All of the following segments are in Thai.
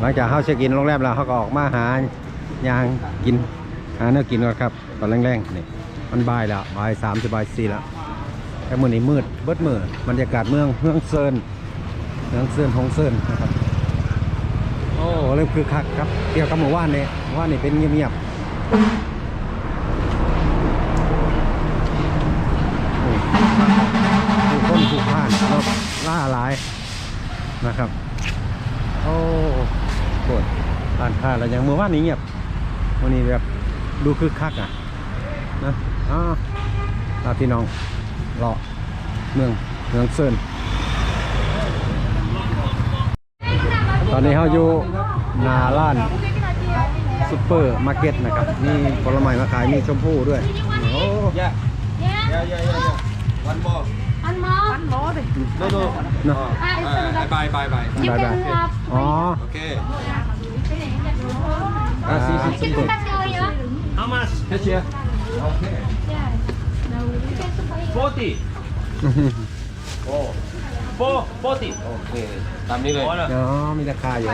หลังจากเขาเช็คอินโรงแรมแล้วเขาก็ออกมาหายางกินหาเนื้อกินก่อนครับตอนแรงๆนี่มันบ่ายแล้วบ่ายสามจะบ่ายสี่แล้วแต่มื่อนี้มืดเบิดมือบรรยากาศเมืองเมืองเซินเมืองเซินฮงเซินนะครับโอ้เริ่มคือคักครับเกี่ยวกับหมู่บ้านนี่หมู่บ้านนี่เป็นเงียบๆผู้คนผู้ผ่านรถล่าหลายนะครับ โอ้ ปวดผ่านค่าแล้วยังเมื่อวานนี้เงียบวันนี้แบบดูคึกคักอะนะอ้าวาพี่น้องรอเมืองเมืองเซินตอนนี้เขาอยู่นาร้านซุปเปอร์มาร์เก็ตนะครับมีผลไม้มาขายมีชมพู่ด้วยโอ้ Yeah, yeah, yeah, yeah, yeah. One more. One more. One more. No, no. No. Oh, Ah, it's uh, another- bye, bye, bye. You บาย can บาย have. อ๋อ Okay. Ah, see, see, see, see. Kita kasih oil. How much? Catch here. Okay. Yeah. No, you can supply. Forty. โอ้ Four. Forty. โอเคตามนี้เลย Order. อ๋อมีราคาอยู่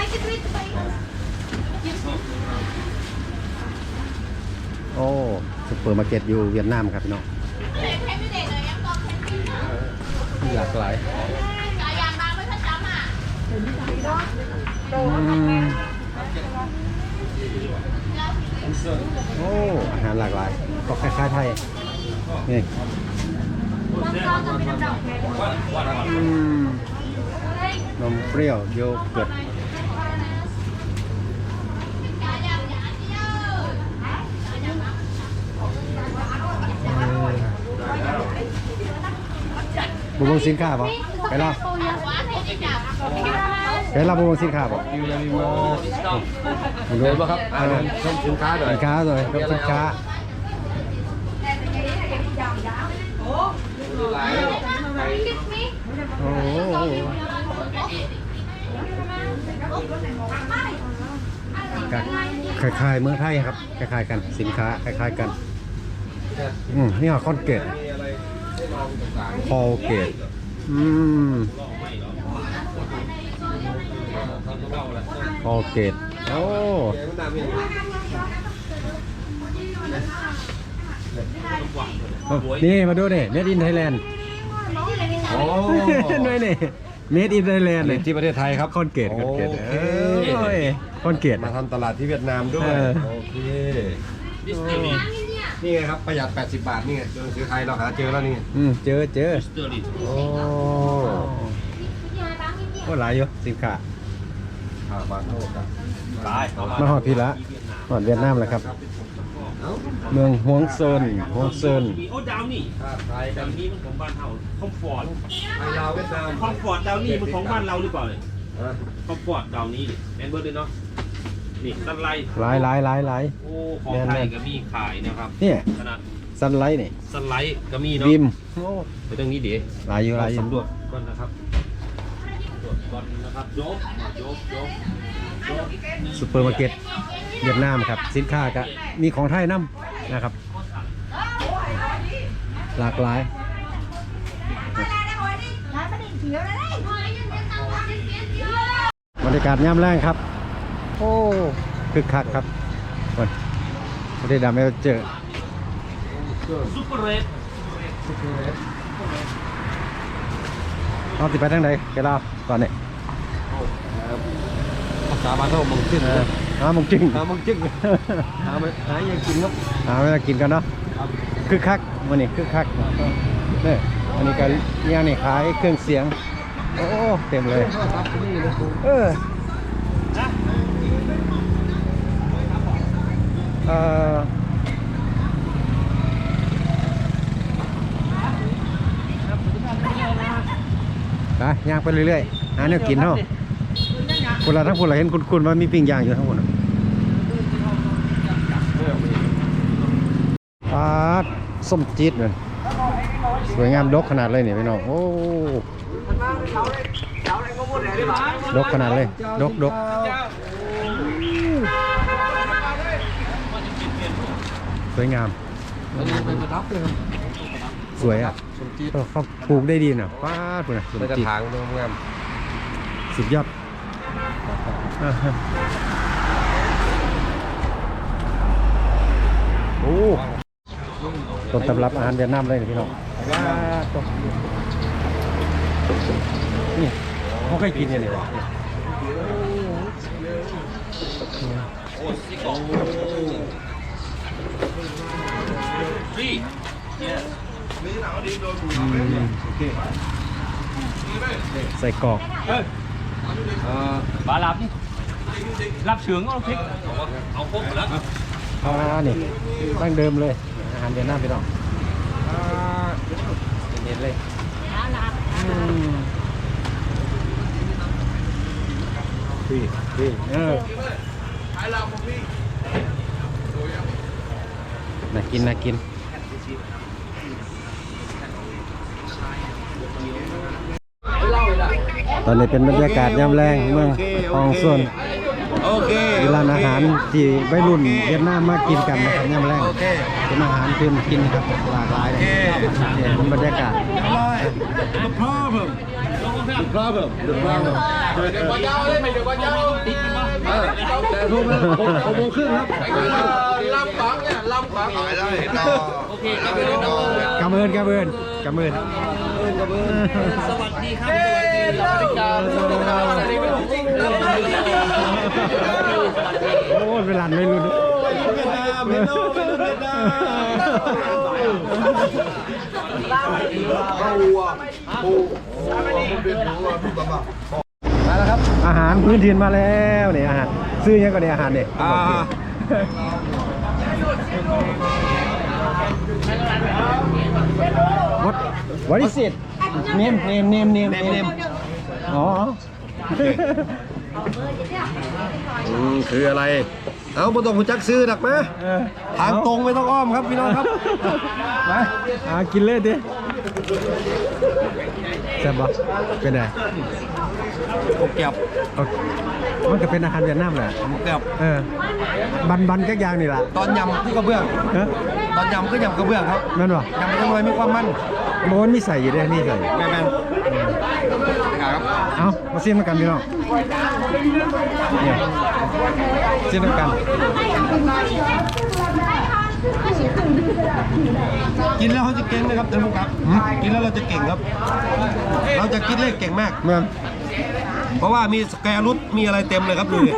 I can read the bike. โอ้ซุปเปอร์มาร์เก็ตอยู่เวียดนามครับพี่น้อง หลากหลายอืมโอ้อาหารหลากหลายก็คล้ายๆไทยนี่ One thousand minimum down. อืมนมเปรี้ยวโยเกิร์ต บุบงสินค้าป่ะไปแล้วไปแล้วบุบงสินค้าป่ะยูยามีมามึงเดิดูนป่ะครับอ่าชมสินค้าหน่อยสินค้าเลยครับสินค้าโอ้โหก็คล้ายๆเมืองไทยครับคล้ายๆกันสินค้าคล้ายๆกันอืมนี่เหรอคอนเกต คอลเกตอืมคอลเกตโอ้ๆแกมันนำอย่างนี้นี่มาดูนี่ Made in Thailand โอ้หน่อยนี่ Made in Thailand เลยที่ประเทศไทยครับคอนเกตคอนเกตโอเคเอ้ยคอนเกตมาทำตลาดที่เวียดนามด้วยเออโอเค นี่ไงครับประหยัด 80 บาทนี่ไงตัวหนังสือไทยเราหาเจอแล้วนี่ไงอืมเจอเจอ Sterling. โอ้ก็หลายอยู่สินค้าข่าวบางเท่ากัน Bye. มาหอดพี่ละหอดเวียดนามแล้วครับ เอ้าเมืองฮวงเซินฮวงเซินโอ้ดาวนี่ค่าไทยกัดานวนี่มันของบ้านเฮาคอมฟอร์ตไทยลาวเวียดนามคอมฟอร์ตดาวนี่มันของบ้านเราหรือเปล่าเนี่ยฮะคอมฟอร์ตดาวนี่แมนเบิร์ดเลยเนาะ นี่สันไลท์หลายหลายหลายหลาย โอ้ของไทยก็มีขายนะครับเนี่ยขนาดซันไลท์นี่สไลด์ก็มีเนาะบิมไปตรงนี้เดี๋ยวหลายอยู่หลายอยู่สำรวจก่อนนะครับสำรวจก่อนนะครับยกยกยกยกซูเปอร์มาร์เก็ตเวียดนามครับ สินค้าก็มีของไทยนํนะครับ หลากหลายบรรยากาศย่ำแรงครับ โอ้คึกคักครับวันไม่ได้ดำไม่ได้เจอซุปเปอร์เรดเอาติดไปทางไหนแกเล่าก่อนเนี่ยภาษาบ้านเขามงจิ้นเอนะอหาหมงจริงหามงจิ้นหาไปหายังกินครับหาเวลากินกันเนาะคึกคักวันนี้คึกคักเนี่ยอันนี้ก็ย่างนี่ขายเครื่องเสียง โอ้เต็มเลยเออเอ่อ ไปย่างไปเรื่อยๆหาแนวกินเท่าคนละทั้งคนละเห็นคุณคุณว่ามีปิ้งย่างอยู่ทั้งหมดปาดส้มจี๊ดเลยสวยงามดกขนาดเลยเนี่ยพี่น้องโอ้ดกขนาดเลย ดกดก สวยงาม อันนี้เป็นประดับเลยครับสวยอะสมจีดเออเขาปลูกได้ดีนะป้าดพุ่นนะสมในกระจิตถางงามสุดยอดโอ้ต้นตำรับอาหารเวียดนามเลยนี่พี่น้องว้าตัวนี่เขาเคยกินเนี่ยนี่ ฟรีใส่กรอก bà làm đi làm sướng không thích เอาครบหมดแล้วอ่านี่ตั้งเดิมเลย อาหารเวียดนามพี่น้องอ่าเห็นๆเลยอืมพี่พี่เออน่า กินน่ากิน ตอนนี้เป็นบรรยากาศยามแรงเมืองฮองส่วนโอเคมีร้านอาหารที่วัยรุ่นเวียดนามมากินกันนะครับยามแรงเป็นอาหารพื้นกินครับหลากหลายเลยเนี่ยเป็นบรรยากาศ The problem The problem The problem เดี๋ยวว่าเจ้าเลยไม่เดี๋ยวว่าเจ้าเออแต่ทุ่มแล้วหกหกโมงครึ่งครับลำปังเนี่ยลำปังอะไรต่อโอเคครับพี่น้องกำเอินกำเอินกำเอินสวัสดีครับสวัสดีครับสวัสดีครับสวัสดีครับโอ้ยเป็นร้านวัยรุ่นเวียดนามเวียดนามเวียดนามมา แล้วครับ อาหารพื้นถิ่นมาแล้วเนี่ยอาหารซื้อยังก็เนี่ยอาหารเนี่ยอ่า วัดวัดอิสิตเนมเนมเนมเนมเนมอ๋อ อืมคืออะไร เอาบ่ต้องหูจักซื้อดักไหมเออทางตรงไม่ต้องอ้อมครับพี่น้องครับ มาอ่ากินเลยดิแซ่บปะเป็นไง หกแก็บเอามันก็เป็นอาหารเวียดนามแหละหกแก็บเออบันบันๆกักอย่างนี่ล่ะตอนยำคือกระเบื้องฮะตอนยำก็ยำกระเบื้องครับแม่นปะยำไปทั้งเลยมีความมันโมนมีใส่อยู่ด้วยนี่ใส่ แม่แม่นครับเอามาซิมกันพี่น้องเนี่ยซิมกันกินแล้วเขาจะเก่งนะครับท่านผู้ครับ กินแล้วเราจะเก่งครับ เราจะคิดเลขเก่งมาก เมือง เพราะว่ามีสแกรุตมีอะไรเต็มเลยครับดูดิ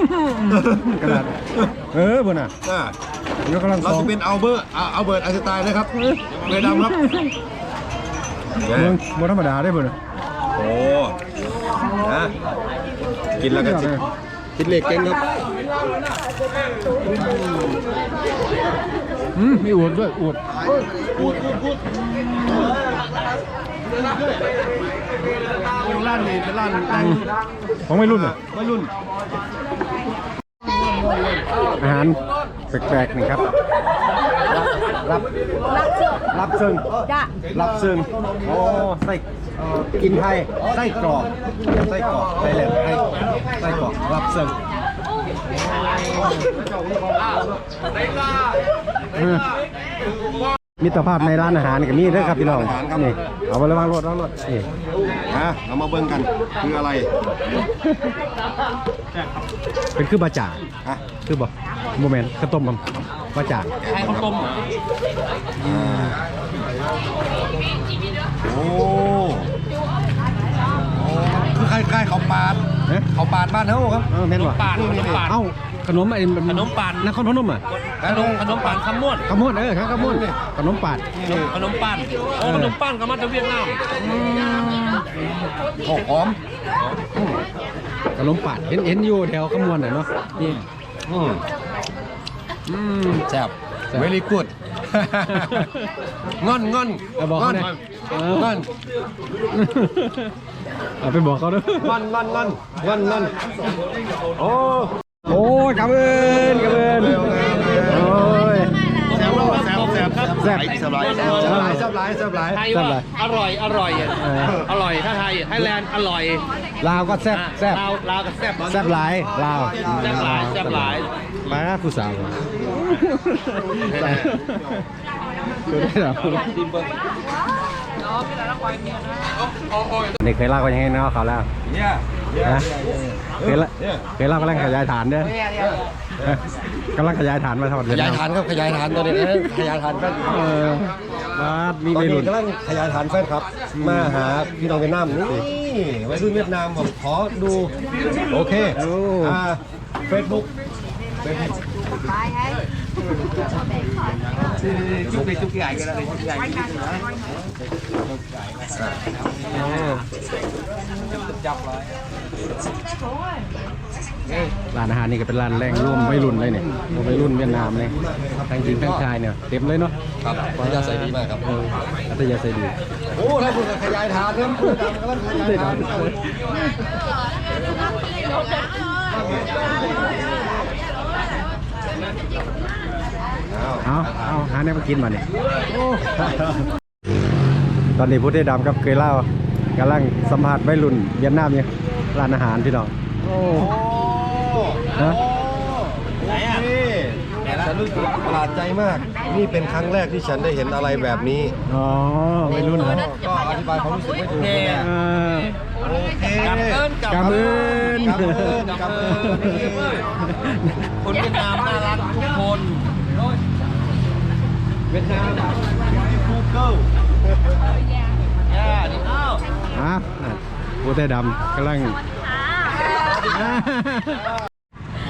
กระดาษเออบุญอะอ่าเดี๋ยวกำลังเราสองจะเป็นเอัลเบอร์เอาเบิร์ตไอน์สไตน์นะครับเรือดำครับเมืองบ่ธรรมดาได้บุญอะโอ้นะกินแล้วกันสิคิดเลขเก่งครับอืมมีอวดด้วยอวด ร้านนี้เป็นร้านแต่งของไม่รุ่นอะวัยรุ่น อาหารแปลกๆนี่ครับ รับรับซึ่ง Dạ รับซึ่งโอ้ไส้กินไทยไส้กรอกไส้กรอกไส้เหลวไส้ไส้กรอกรับซึ่งเออ มิตรภาพในร้านอาหารนี่ก็มีเด้วยครับพี่น้องนี่เอาไประวังรถระวังรถนี่ฮะเรามาเบิ่งกันคืออะไรเป็นคือบะจ่างฮะคือบ่โมเมนต์ข้าวต้มมันบะจ่างใครเขาต้มเหรอโอ้โอ้คือคล้ายๆข้าวปาดเอ๊ะข้าวปาดบ้านเฮาครับ เออแม่นบ่ ปานขนมปานเอ้า ขนมไอ้ขนมปานนครพนมอะขนมขนมปานคำม่วนขมวนเออครับขมวนขนมปาด ขนมปานโอ้ขนมปานก็มาจากเวียดนามโอ้หอมขนมปาดเห็นเห็นอยู่แถวขมวนน่ะเนาะนี่อืมอืม แซ่บ very good งอนงอนเอาบอกงเขาอนหน่อยเออ งอน เอาไปบอกเขาด้วย งอนงอนงอนงอนงอนโอ้ โอ้ยกระเบินกระเบินโอ้ยแซ่บแซ่บแซ่บแซ่บแซ่บหลายแซ่บหลายแซ่บหลายแซ่บหลายไทยว่าอร่อยอร่อยอร่อยถ้าไทยไทยแลนด์อร่อยลาวก็แซ่บแซ่บลาวลาวกับแซ่บแซ่บหลายลาวแซ่บหลายแซ่บหลายไปนะผู้สาวคือได้หรอ เด็กเคยเล่ากันยังไงเนาะเขาแล้ว Yeah. นะเคยเล่าเคยเล่ากำลังขยายฐานเด้อฮะกำลังขยายฐานมาทอดขเวีดยายมฐานครับขยายฐานตอนนี้นะขยายฐานแฟนเออมามีตอนไม่นี้รุ่นกำลังขยายฐานแฟนครับ มาหาพี่น้องเวียดนามนี่วัยรุ่นเวียดนามบอกขอดูโอเคโอ้อ่าเฟซบุ๊กเฟซบุ๊ก Chúc đi chúc cái ảnh cái này chúc cái ảnh. ร้านอาหารนี่ก็เป็นร้านแรงร่วมวัยรุ่นเลยเนี่ยวัยรุ่นเวียดนามเลยทั้งจริงทั้งชายเนี่ยเต็มเลยเนาะครับพยาใส่ดีมากครับอัตยาศัยดีโอ้แล้วคุณก็ขยายฐานครับคุณกำลังขยายฐาน เอาเอาหาแนวมากินมาเนี่ยตอนนี้พุทธดำกับเคยเล่ากำลังสัมผัสวัยรุ่นเวียดนามเนี่ยร้านอาหารพี่น้องโอ้ฮะนี่ฉันรู้สึกประหลาดใจมาก นี่เป็นครั้งแรกที่ฉันได้เห็นอะไรแบบนี้ อ๋อวัยรุ่นเหรอก็อธิบายความรู้สึกไม่ถูกเลยเออโอเคกำเอิญกำเอิญกำเอิญคนเวียดนามน่ารัก ทุกคนเวียดนาม Google. Yeah, đi nào. อะพุทธดำกำลัง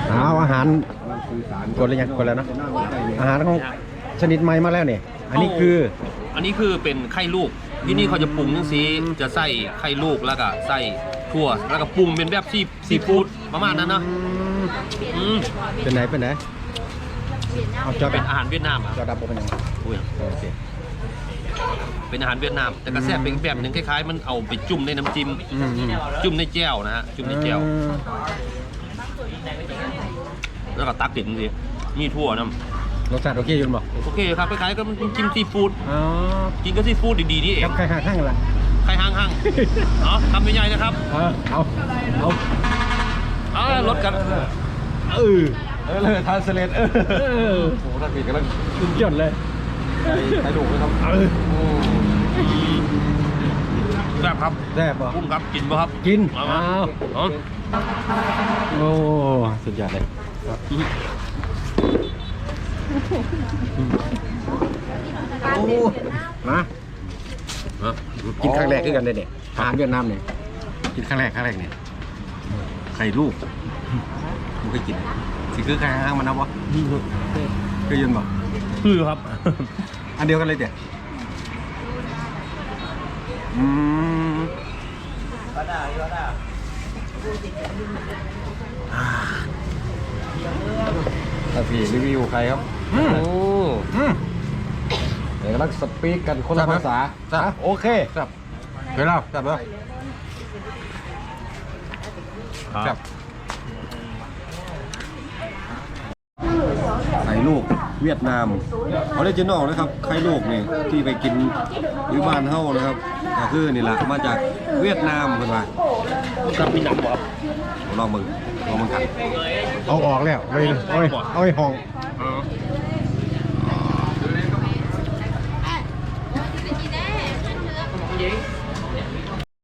เอาอาหารกดเลยยังกดแล้วเนอะอาหารของชนิดใหม่มาแล้วเนี่ยอันนี้คือ อันนี้คือเป็นไข่ลูกที่นี่เขาจะปรุงจังซีจะใส่ไข่ลูกแล้วก็ใส่ถั่วแล้วก็ปรุงเป็นแบบซีซีฟู้ดประมาณนั้นเนาะอืมเป็นไหนเป็นไหน เอาจอเป็เป็นนอาหารเวียดนามอะจอดับเป็นยังไงอุ้ยโอเคเป็นอาหารเวียดนาม แต่กระแซ่บเป็นอีกแบบหนึ่งคล้ายๆ มันเอาไปจุ่มในน้ำจิ้ม อืมอืมจุ่มในแจ่วนะฮะ จุ่มในแจ่ว อืมแล้วก็ตักติดจริงๆมีถั่วน้รสชาติโอเคอยุ่นบอกำโอเคครับคล้ายๆกับน้ำจิ้มซีฟู้ด อ๋อกินก็ซีฟู้ดดีๆนี่เองกับใครข้างข้างละใครห้างห้างๆเนาะทำใหญ่ๆนะครับ เออเอาเอาเอาลดกัน เออ เออเลยทานเสลดเออเออโอ้ท่านผิดกำลังสุดยอดเลยใส่ดุเลยครับเออแซ่บครับแซ่บป่ะกุ้งครับกินป่ะครับกินเอาเอามาเอาโอ้สุดยอดเลยโอ้มาเอากินครั้งแรกคือกันเลยเนี่ยอาหารเวียดนามเนี่ยกินครั้งแรกครั้งแรกเนี่ยไข่ลูกมันเคยกิน สิคือข้างๆมันนะวะเคยยินบ่คือครับ อันเดียวกันเลยเดี๋ยวอืมท่านพี่รีวิวใครครับอืมโอ้อืมเดี๋ยวกำลังสปีกกันคนละภาษาครับอะโอเคครับเคยเล่าจับเลยครับ ไข่ ลูกเวียดนามออริจินอลนะครับไข่ลูกนี่ที่ไปกินอยู่บ้านเฮานะครับก็คือนี่แหละมาจากเวียดนามเพิ่นว่าครับมีหนังบ่ครับลองมึงลองมึงกันเอาออกแล้วเอาไปเอาไปเอาไปห้องเอา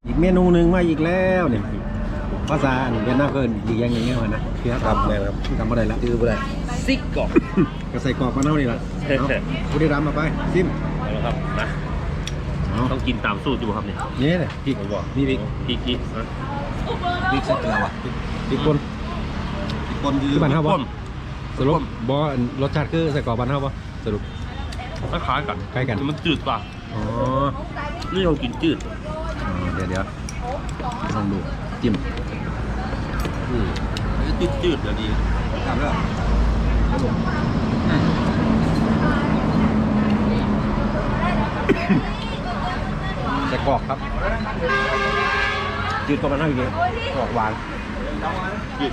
อีกเมนูหนึ่งมาอีกแล้วเนี่ย ภาษาเวียดนามเกินอีกอย่างอย่างเงี้ยมันนะเพี้ยครับแม่นครับจำไม่ได้ละคือบ่ได้ซิกก่อนก็ใส่กรอบมาเท่านี้ละเอาผู้ได้รำมาไปซิมเอาละครับนะเอาต้องกินตามสูตรอยู่บ่ครับเนี่ยนี่เลยพริกนี่พริกพี่กิ๊กนะพริกใส่เกลือว่ะพริกป่นพริกป่นคือคือบ้านเฮาต้บ่มสรุปบ่รสชาติคือใส่กรอบบ้านเฮาบ่สรุปคล้ายๆกันคล้ายกันแต่มันจืดกว่าอ๋อนี่เรากินจืดอ๋อเดี๋ยวเดี๋ยวลองดูจิ้ม อืมจืดจืดๆเดี๋ยวดีถามแล้วใส่กรอกครับ จืดกว่าบ้านเฮาอีกเยอะกรอกหวานจืด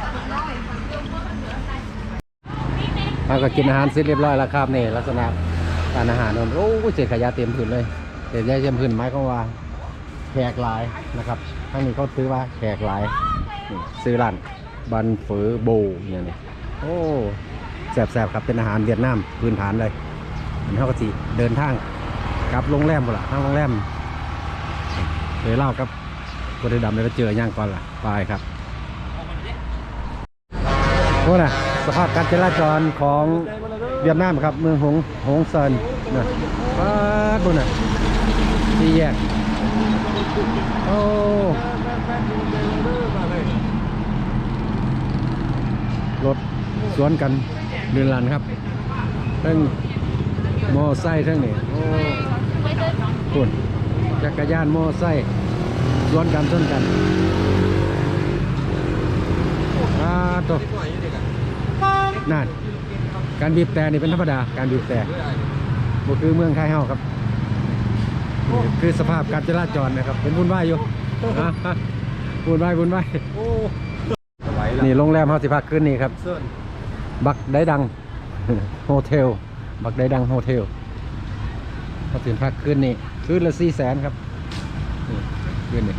เราก็กินอาหารเสร็จเรียบร้อยแล้วครับนี่ลักษณะการอาหารนนโอ้เศษขยะเต็มพื้นเลยเศษขยะเต็มพื้นหมายความว่าแขกหลายนะครับทั้งนี้เขาซื้อว่าแขกหลาย ซื้อร้านบันเฟอโบเนี่ยนี่โอ้แซ่บๆครับเป็นอาหารเวียดนามพื้นฐานเลยมันเขาก็สิเดินทางกลับโรงแรมบ่ล่ะทางโรงแรมเลยเล่าครับกดดำเดี๋ยวเราเจอย่างก่อนล่ะไปครับโอ้น่ะสภาพการจราจรของเวียดนามครับ เมืองหงหงเซินนะป้าดบุญน่ะที่แยกโอ้รถ สวนกันเดินลันครับทั้งมอไซค์ทั้งนี่โอ้คุณจักรยานมอไซค์สวนกันสวนกันอ่าตัวนั่นการบีบแต่นี่เป็นธรรมดาการบีบแต่บ่คือเมืองไทยเฮาครับนี่คือสภาพการจราจรนะครับ เป็นวุ่นวายอยู่อะฮะวุ่นวายวุ่นวายไหวแล้วนี่โรงแรมเฮาสิพักคืนนี้ครับเซิร์น บักได้ดังโฮเทลบักได้ดังโฮเทลเขาถึงพักคืนนี้คืนละสี่แสนครับนี่คืนนี้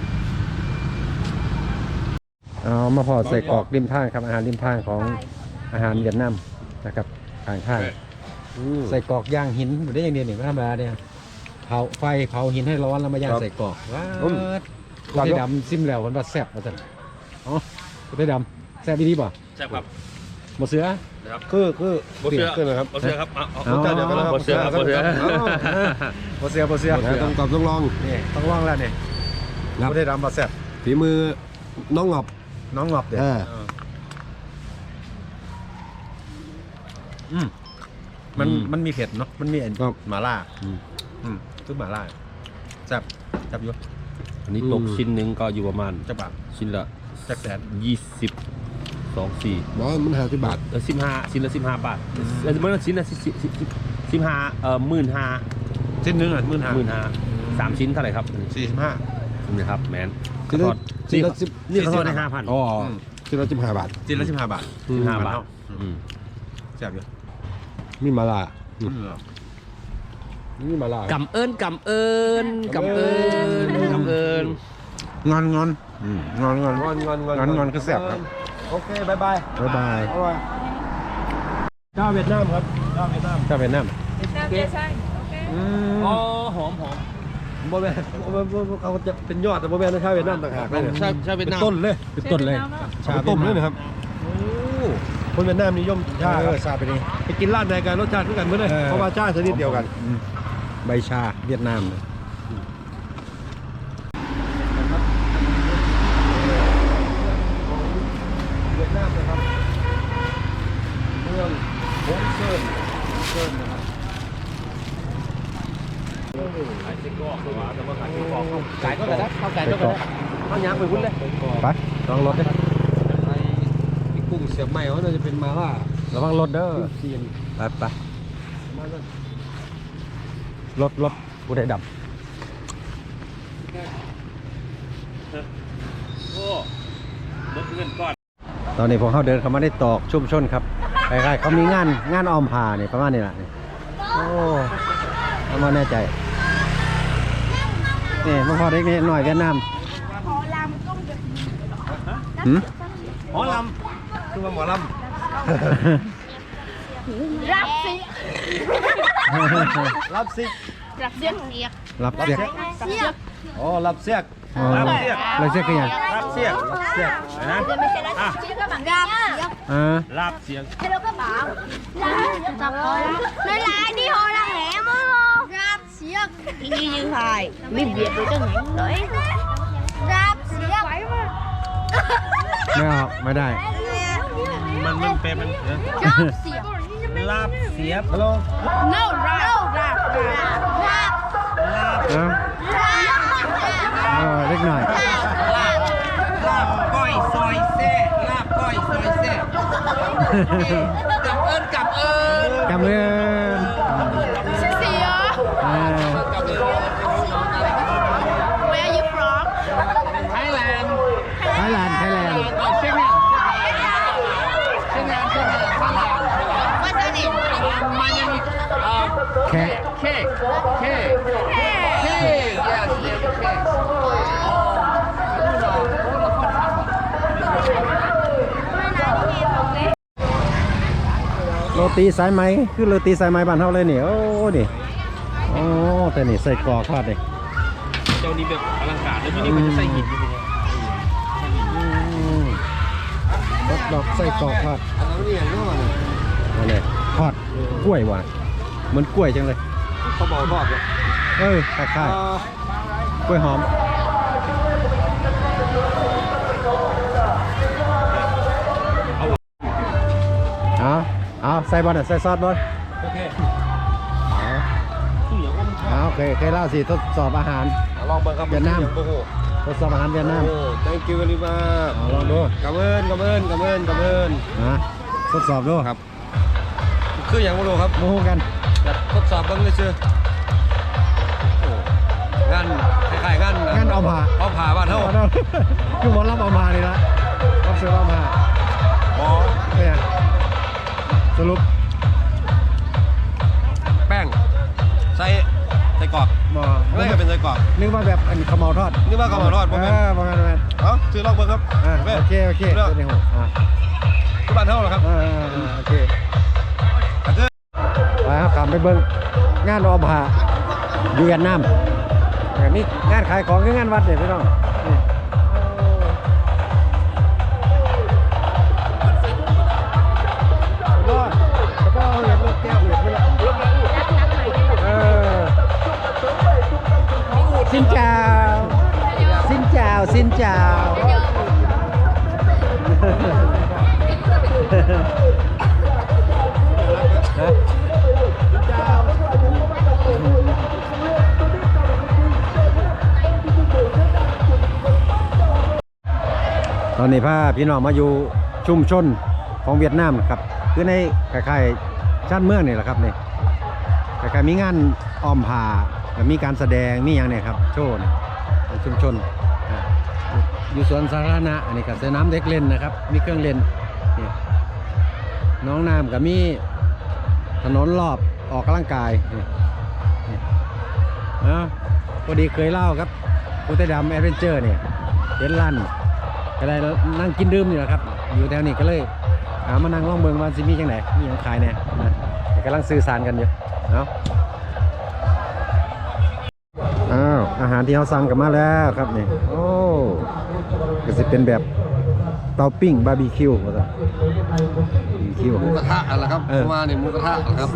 เอามาพอใส่กรอกริมทางครับอาหารริมทางของอาหารเวียดนามนะครับทางทางใส่กรอกย่างหินไม่ได้อย่างเดียวนี่ไม่ธรรมดาเนี่ยเผาไฟเผาหินให้ร้อนแล้วมาย่างใส่กรอกว้าวอืมกุเทดำซิมแล้วมันว่าแซ่บมาสั่นอ๋อกุเทดำแซ่บดีป่ะใช่ครับ หมดเสือนะครับคือคือบ่เชื่อขึ้นนะครับบ่เชื่อครับเอาเอาเอาเจ้าเดียวกันนะครับบ่เชื่อครับบ่เชื่อหมดเสือหมดเสือเอาต้องตอบต้องลองนี่ต้องลองแล้วนี่ครับกุเทดำมาแซ่บฝีมือน้องหงอบน้องงอบเด็ดเอออืมมันอืมมันมีเผ็ดเนาะมันมีไอ้ครับ หมาล่าอืม อืมคือหมาล่าแซ่บแซ่บอยู่อันนี้ตกอืม ชิ้นหนึ่งก็อยู่ประมาณจะบาทชิ้นละจักแสนยี่ สิบสองสี่บอกว่ามันห้าสิบบาท เออสิบห้าชิ้นละสิบห้าบาทเออมันชิ้นละสิบสิบสิบสิบห้าเอ่อหมื่นห้าชิ้นหนึงอะหมื่นห้าหมื่นห้าสามชิ้นเท่าไหร่ครับสี่สิบห้า นี่ครับแมนชิ้นละขอโทษชิ้นละสิบ นี่เขาทอดได้ห้าพัน อ๋ออมชิ้นละสิบห้าบาทชิ้นละสิบห้าบาทอืม ห้าบาท อืมอืมแซ่บอยู่มีมาลาอืมอืมมีมาลากำเอิญกำเอิญกำเอิญกำเอิญงอนงอนอืมงอนงอนงอนงอนงอนงอนงอนคือแซ่บครับ โอเคบายบายบ๊ายบายอร่อยเจ้าเวียดนามครับเจ้าเวียดนามเจ้าเวียดนามอ๋อหอมหอม บ่แม่นบ่บ่บ่เขาจะเป็นยอดแต่บ่แม่นนะชาวเวียดนามต่างหากเลยเนี่ยใช่ใช่เวียดเป็นนามต้นเลยเป็นต้นเลยชาต้มเลยนะครับ คนเวียดนามนิยมกินชาเอคอรับชาไปนี่ ไปกินร้านใดกันรสชาติทุกกันเหมือนเลยเออ เพราะว่าชาชนิดเดียวกัน อืมใบชาเวียดนามเลย เวียดนามนะครับเมืองโฮงเซินเซินนะครับ ไก่ก็ได้ข้าวไก่ก็ได้ข้าวย่างไปวุ้นเลยไปลองรถดิไอ้ไอ้กุ้งเสียบใหม่เขาน่าจะเป็นมาล่าระวังรถเด้อเซียนไปไปมาล่ารถรถผู้ใดดโอ้ลดเงินก่อนำตอนนี้พวกเขาเดินเข้ามาได้ตอกชุมชนครับคล้ายๆเขามีงานงานออมผ้าเนี่ยประมาณนี้แหละนี่โอ้ประมาณแน่ใจ นี่มาพอเด็กนี่หน่อยเวียดนาม Họ làm công việc หืม หมอลำคือว่าหมอล rap xí ำรับซิก rap xiếc nhiệt รับเสียก xiếc อ๋อรับเสียก อ๋อรับเสียกคือหยัง รับเสียกรับเสียก นะ rồi mình sẽ đánh xiếc các bạn rap xiếc อ่า ลาบเสียง hello các bạn rap tập thôi nói lại đi hồi là hẻm không rap xiếc như như hồi biết việt rồi cho những đấy rap xiếc ไม่ออกไม่ได้มันมันเป็นมัน rap xiếc ลาบเสียบฮัลโหล no rap no rap rap เอ้า rap เออเล็กหน่อยลาบก้อยซอยแซ่ลาบก้อยซอยแซ่กับเอิญกับเอิญ กำเงิน xiếc อ่า where are you from ไทยแลนด์ ไทยแลนด์ไทยแลนด์ เชียงใหม่เชียงใหม่เชียงใหม่เชียงใหม่ what's your name มันยังมีเอ่อแค่เค้กเค้กเค้ก yes yes cake โรตีสายไหมคือโรตีสายไหมบ้านเฮาเลยนี่ โอ้นี่โอ้แต่นี่ใส่กรอกทอดนี่เจ้าวนี้แบบอลังการแล้วที่นี่มันจะใส่หินอยู่ตรงนี้อืมรสดอกไส้กรอกทอดอันนั้นนี่อย่างนู้นนั่นเลยทอดกล้วยว่ะ เหมือนกล้วยจังเลยเขาบอกทอดเลยเออคล้ายๆกล้วยหอมเอาเอาใส่บอลอะใส่ซอสบอลโอเคเอาเอาโอเคเคยเล่าสิทดสอบอาหารลองเบิ่งครับเวียดนามโอ้โหทดสอบอาหารเวียดนามโอ้ thank you very much เอาลองดูกำเอิญกำเอิญกำเอิญกำเอิญนะทดสอบดูครับ คืออย่างไม่รู้ครับโมโหกันแบบทดสอบเบิ่งเลยชื่อโอ้งานคล้ายๆงานงั้นเอาผ่าเอาผ่าบ้านเฮาเอาคือหมอรับเอามาเลยละรับซื้อเอามาอ๋อเนี่ยสรุป แป้งใส่ใส่กรอกหมอไม่ก็เป็นใส่กรอกนึกว่าแบบอันขาวเหมาทอดนึกว่าข้าวเหมาทอดบ่เอแม่นอประมาณนั้นเอ้าซื้อลองเบิ่งครับอ่าแม่โอเคโอเคเลือกเป็นในหัวอ่าที่บ้านเฮาเหรอครับอ่าอ่าอ่าโอเคก็คือไป ครับกลับไปเบิ่งงานออมหาอยู่เวียดนามแต่นี่งานขายของคืองานวัดเนี่ยพี่น้องนี่โอ้ยกระเป๋าเห็นลูกแก้วเห็นไหมล่ะเออ อนนี้พาพี่น้องมาอยู่ชุมชนของเวียดนามครับ คือในคล้ายๆชานเมืองนี่แหละครับนี่คล้ายๆมีงานอ้อมผาแล้วมีการแสดงมีอย่างเนี่ยครับ โชว์นี่ชุมชน อยู่สวนสาธารณะอันนี้ก็สนามเด็กเล่นนะครับ มีเครื่องเล่นนี่น้องน้ำกับมีถนนรอบออกกำลังกายนี่นี่เอ้าพอดีเคยเล่าครับพุทธดำแอดเวนเจอร์เนี่ยเห็นลั่น ก็ได้นั่งกินดื่มนี่แหละครับ อยู่แถวนี้ก็เลยหามานั่งล่องเมืองว่าสิมีจังไหนมีหยังขายแหน่นะแต่กำลังสื่อสารกันอยู่เนาะอ้าวอาหารที่เราสั่งกลับมาแล้วครับนี่โอ้ก็จะเป็นแบบเตาปิ้งบาร์บีคิวว่าซั่นบาร์บีคิวหมูกระทะอะไรครับเออมาเนี่ยหมูกระทะนะครับ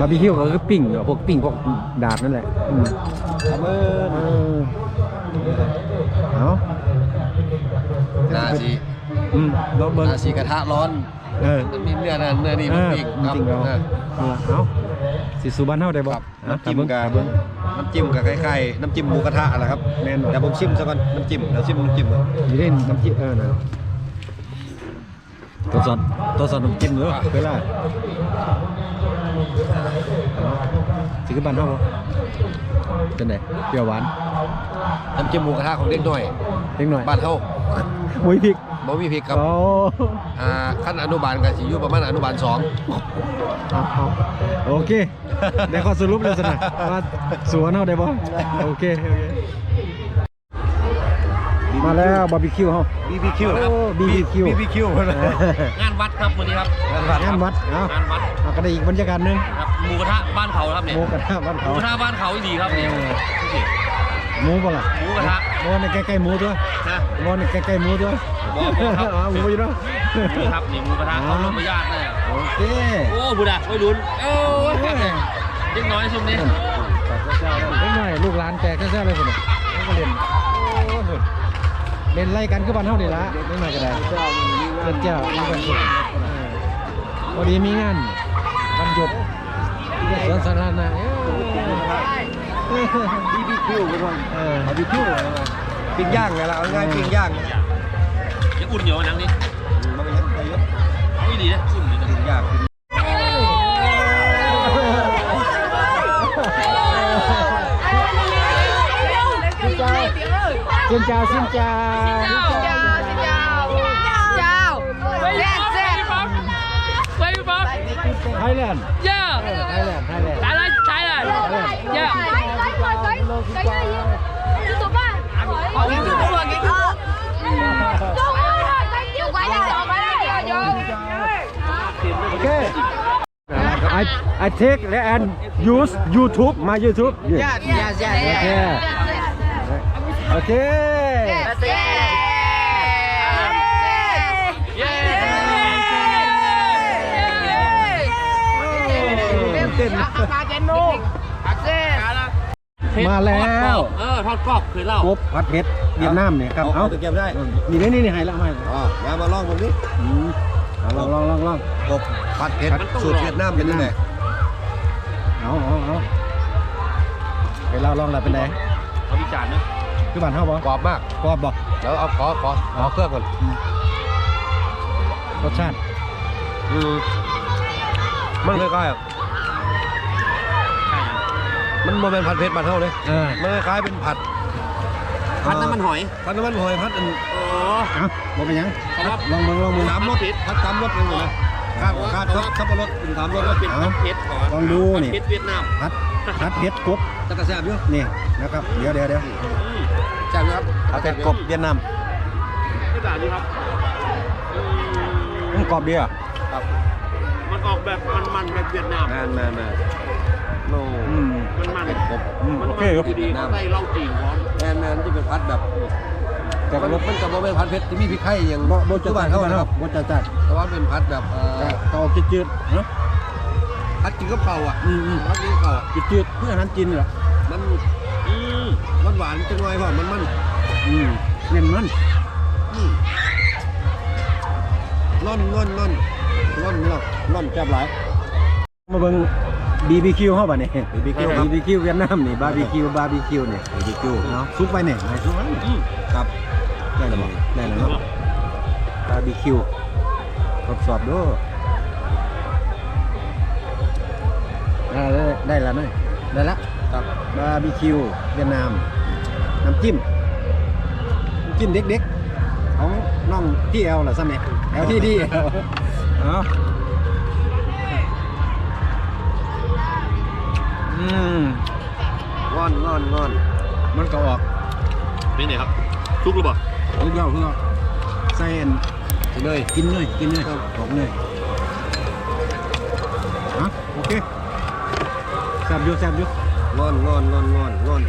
บาร์บีคิวก็คือปิ้งพวกปิ้งพวกดาดนั่นแหละอืมกำ เอิญเออเอานาซีอืมลองเบิ่งนาซีกระทะร้อนเออ มันมีเนื้อนั่นเนื้อนี่มันปิ้งครับจริงๆเราเออเอาล่ะเอาสิสูบ้านเฮาได้บ่ครับอะน้ำจิ้มตากับเบิ่งน้ำจิ้มกับคล้ายๆน้ำจิ้มหมูกระทะอะไรครับแม่นบ่เดี๋ยวผมชิมซะก่อนน้ำจิ้มเดี๋ยวชิมน้ำจิ้มก่อนอยู่ในน้ำจิ้มเออนะตัวสดตัวสดน้ำจิ้มเด้อเวลาเอาสิคือบ้านเฮาบ่ เป็นไดเปรี้ยวหวานน้ำจิ้มหมูกระทะของเด็กหน่อย เล็กหน่อยบ้านเฮาหมุยพริกบ่มีพริกครับโอ้อ่าขั้นอนุบาลก็สิอยู่ประมาณอนุบาลสองเอาเอาโอเคได้ข้อสรุปแล้วสินะว่าสวนเฮาได้บ่โอเคโอเค มาแล้วบาร์บีคิวเฮา BBQ โอ้ BBQ BBQ นะงานวัดครับวันนี้ครับงานวัดงานวัดเอ้างานวัดเอาก็ได้อีกบรรยากาศหนึงครับหมูกระทะบ้านเขาครับเนี่ยหมูกระทะบ้านหเขามูกระทะบ้านเขาดีครับเนี่ยเออหมูบ่ล่ะหมูกระทะ บ่ในใกล้ๆหมูตัวนะ บ่ในใกล้ๆหมูตัวบ่บ่ครับอ๋อหมูอยู่เนาะ นี่ครับนี่หมูกระทะเขาลงมาญาติเลยโอเคโอ้บุญอะไม่รุนโอ้ยครับเนี่ยเล็กน้อยช่วงนี้เล็กน้อยลูกหลานแตกแซ่ๆเลยพุ่นน่ะเขาก็เล่นโอ้ยพุ่น เล่นไล่กันคือบ้านเฮานี่ล่ะเล็กน้อยก็ได้เล่นเจ้ามีความสุขเออพอดีมีงานวันหยุดที่สวนสาธารณะเอ้ย BBQ ไปก่อนเออ BBQ ปิ้งย่างไงล่ะเอาง่ายๆปิ้งย่างยังอุ่นอยู่นังนี้มันก็ยังไปเยอะเอาดีนะอุ่นอยู่นะปิ้งย่างปิ้ง Xin chào, xin chào. Xin chào, xin chào. Xin chào. Yes, yes. Where you from? Thailand. Yeah. Thailand, Thailand. Thailand, Thailand. Yeah. Cái cái cái cái cái gì? YouTube à? Không, YouTube là cái YouTube. Đúng rồi, cái tiêu quái là quái. Okay. I I take and use YouTube my YouTube. Yeah. Yeah, yeah, yeah. yeah. yeah. Okay okay เต้นมาแล้วเออทอดกรอบเคยเล่ากบผัดเผ็ดเวียดนามเนี่ยครับ เอาเอาตะเกียบได้นี่นี่นี่ให้แล้วให้อ๋อมามาลองผมดิอืมเอาลองลองลองลองกบผัดเผ็ดสูตรเวียดนามเป็นยังไงเอาเอาเอาไปเล่าลองแล้วเป็นไงเขาวิจารณ์นะ คือบ้านเฮาบ่กรอบมาก กรอบบ่แล้วเอาขอขอขอเครื่องก่อนรสชาติอืมมันคล้ายๆอะมันโมเมนผัดเผ็ดบ้านเท่าเลยเออมันคล้ายๆเป็นผัดพันน้ำมันหอยผัดน้ำมันหอยผัดอันโอ้ เอาบ่เป็นหยังเขาว่าลองมึงลองมึงสามรสผัดสามรสเลยนะข้าวข้าวทับทับปะรสเป็นสามรสแล้วเป็นผัดเผ็ดก่อนลองดูนี่ผัดเผ็ดเวียดนามผัดผัดเผ็ดกบตะกะแซ่บอยู่นี่นะครับ เดี๋ยวเดี๋ยวเดี๋ยวแซ่ บอยู่ครับผัดเผ็ดกบเวียดนามไม่ต่างนี่ครับอืมอืมกรอบดีอะมันออกแบบมันๆแบบเวียดนามแมนแมนแมนโน่อืม มันมันกบอืมมันโอมันเคครับ ดีๆเขาใส่เหล้าจีนพร้อมแมนแมนที่เป็นผัดแบบแต่แต่ก็มันบ่มันกับโมเมนผัดเผ็ดที่มีพริกไทยอย่างบ่บ่จะที่บ้านเขานะครับบ่จะจัดแต่ว่าเป็นผัดแบบเอ่อก็เอาจืดๆเนาะผัดกินกับเก่าอะอืมอืมผัดกินกับเก่าอะจืดๆเพื่ออาหารจีนนี่แหละมันอืมมันหวานจังเลยพ่อมันมัน อืมเน้นมันร่อนร่อนร่อนร่อนร่อนร่อนแซ่บหลายมาเบิ่ง BBQ เฮาบัดนี้ BBQ ครับ BBQ เวียดนามนี่ BBQ BBQ นี่ BBQ เนาะซุปไปเนี่ยไหนซุปไว้นี่ครับได้แล้วบ่ได้แล้วเนาะ BBQ ทดสอบดูอ่าได้ได้แล้วเนาะได้แล้วครับบาร์บีคิวเวียดนามน้ำจิ้ม น้ำจิ้มเด็กๆของน้องที่เอลเหรอซ้ำเนี่ยเอลที่ดีเอาอืมร่อนร่อนร่อนมันก็ออกเป็นไงครับทุกหรือเปล่าลูกเดียวเพื่อใส่อันเลยกินเลยกินเลยออกเลยฮะโอเคแซ่บอยู่แซ่บอยู่ร่อนร่อนร่อนร่อนร่อน